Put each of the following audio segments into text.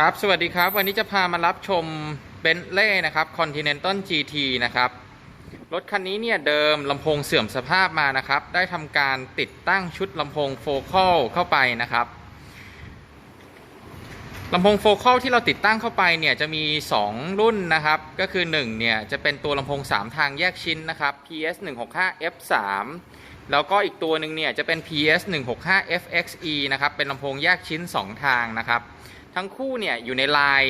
ครับ สวัสดีครับ วันนี้จะพามารับชมเบนเล่นะครับ Continental GT นะครับ รถคันนี้เนี่ยเดิมลำโพงเสื่อมสภาพมานะครับ ได้ทำการติดตั้งชุดลำโพงโฟกัลเข้าไปนะครับลำโพงโฟกัลที่เราติดตั้งเข้าไปเนี่ยจะมี 2 รุ่นนะครับ ก็คือ 1 เนี่ยจะเป็นตัวลำโพง 3 ทางแยกชิ้นนะครับ PS 165 F3 แล้วก็อีกตัวหนึ่งเนี่ยจะเป็น PS 165 FXE นะครับ เป็นลำโพงแยกชิ้น 2 ทางนะครับ ทั้งคู่เนี่ยอยู่ในลาย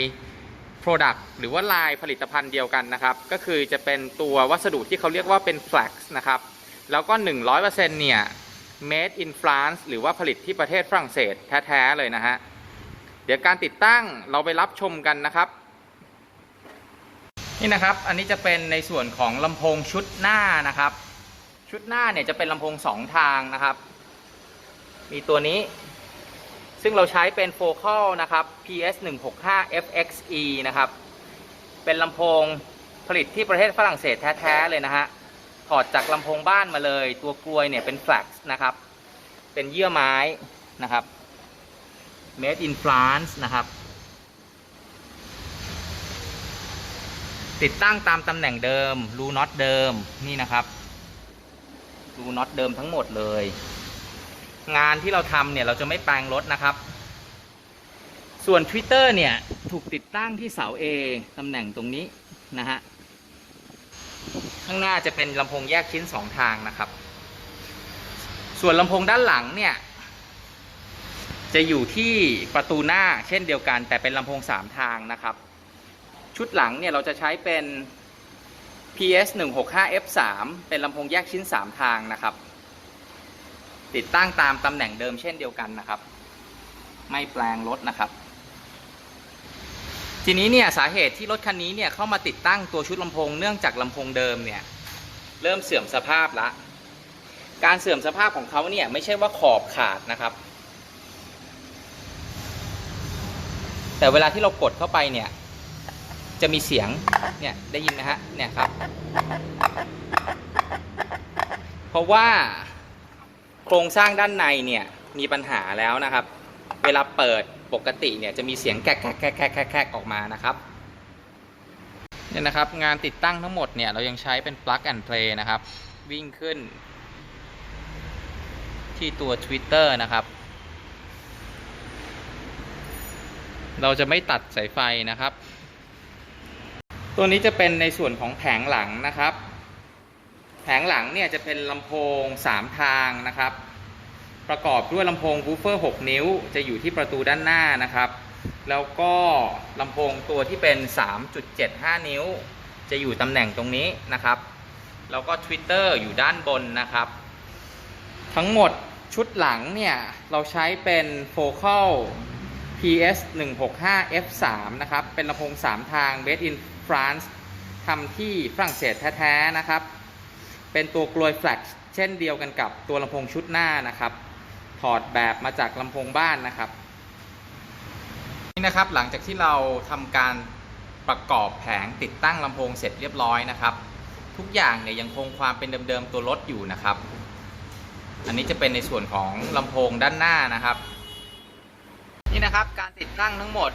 Product หรือว่าลายผลิตภัณฑ์เดียวกันนะครับ ก็คือจะเป็นตัววัสดุที่เขาเรียกว่าเป็น Flex นะครับ แล้วก็ 100%เนี่ย Made in France หรือว่าผลิตที่ประเทศฝรั่งเศสแท้ๆเลยนะฮะ เดี๋ยวการติดตั้งเราไปรับชมกันนะครับ นี่นะครับ อันนี้จะเป็นในส่วนของลำโพงชุดหน้านะครับ ชุดหน้าเนี่ยจะเป็นลำโพงสองทางนะครับ มีตัวนี้ ซึ่งเราใช้เป็นโฟกัลนะครับ PS 165 FXE นะครับ เป็นลำโพงผลิตที่ประเทศฝรั่งเศสแท้ๆเลยนะฮะ ถอดจากลำโพงบ้านมาเลย ตัวกลวยเนี่ยเป็นแฟลกซ์นะครับ เป็นเยื่อไม้นะครับ Made in France นะครับ ติดตั้งตามตำแหน่งเดิม รูน็อตเดิม นี่นะครับ รูน็อตเดิมทั้งหมดเลย งานที่เราทำเนี่ยเราจะไม่แปลงรถนะครับ ส่วน Twitter เนี่ย ถูกติดตั้งที่เสา A ตำแหน่งตรงนี้นะฮะ ข้างหน้าจะเป็นลำโพงแยกชิ้น 2 ทางนะครับ ส่วนลำโพงด้านหลังเนี่ย จะอยู่ที่ประตูหน้าเช่นเดียวกัน แต่เป็นลำโพง 3 ทางนะครับ ชุดหลังเนี่ยเราจะใช้เป็น PS 165 F3 เป็นลำโพงแยกชิ้น 3 ทางนะครับ ติดตั้งตามตำแหน่งเดิมเช่นเดียวกันนะครับ ไม่แปลงรถนะครับ ทีนี้เนี่ยสาเหตุที่รถคันนี้เนี่ยเข้ามาติดตั้งตัวชุดลำโพงเนื่องจากลำโพงเดิมเนี่ยเริ่มเสื่อมสภาพละ การเสื่อมสภาพของเขาเนี่ยไม่ใช่ว่าขอบขาดนะครับ แต่เวลาที่เรากดเข้าไปเนี่ยจะมีเสียงเนี่ยได้ยินไหมฮะเนี่ยครับ เพราะว่าโครงสร้างด้านในเนี่ยมีปัญหาแล้วนะครับ เวลาเปิดปกติเนี่ยจะมีเสียงแกรกแกรกแกรกแกรกแกรกแกรกออกมานะครับเนี่ยนะครับงานติดตั้งทั้งหมดเนี่ยเรายังใช้เป็น plug and play นะครับ วิ่งขึ้น ที่ตัว Twitter นะครับ เราจะไม่ตัดสายไฟนะครับ ตัวนี้จะเป็นในส่วนของแผงหลังนะครับ แผงหลังเนี่ยจะเป็นลำโพง 3 ทางนะครับ ประกอบด้วยลำโพงวูฟเฟอร์ 6 นิ้ว จะอยู่ที่ประตูด้านหน้านะครับ แล้วก็ลำโพงตัวที่เป็น 3.75 นิ้ว จะอยู่ตำแหน่งตรงนี้นะครับ แล้วก็ Twitter อยู่ด้านบนนะครับ ทั้งหมดชุดหลังเนี่ย เราใช้เป็น Focal PS 165 F3 นะครับ เป็นลำโพง 3 ทาง Made in France ทำที่ฝรั่งเศสแท้ ๆ นะครับ เป็นตัวกลวยแฟลชเช่นเดียวกันกับตัวลำโพงชุดหน้านะครับ อดแบบมาจากลำโพงบ้านนะครับ นี่นะครับหลังจากที่เราทำการประกอบแผงติดตั้งลำโพงเสร็จเรียบร้อยนะครับ ทุกอย่างเนี่ยยังคงความเป็นเดิมๆตัวรถอยู่นะครับ อันนี้จะเป็นในส่วนของลำโพงด้านหน้านะครับ นี่นะครับการติดตั้งทั้งหมด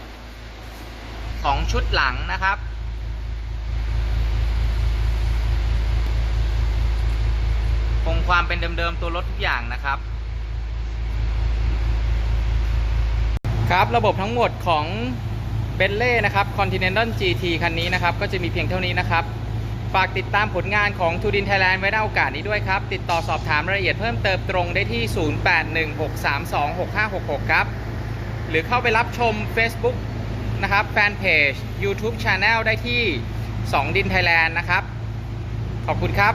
ของชุดหลังนะครับคงความเป็นเดิมๆตัวรถทุกอย่างนะครับ ครับระบบทั้งหมดของเบนเล่นะครับ Continental GT คันนี้นะครับ ก็จะมีเพียงเท่านี้นะครับ ฝากติดตามผลงานของทูดินไทยแลนด์ไว้ในโอกาสนี้ด้วยครับ ติดต่อสอบถามรายละเอียดเพิ่มเติมตรงได้ที่ 0816326566 ครับ หรือเข้าไปรับชม Facebook นะครับแฟนเพจ YouTube Channel ได้ที่ 2 ดินไทยแลนด์นะครับ ขอบคุณครับ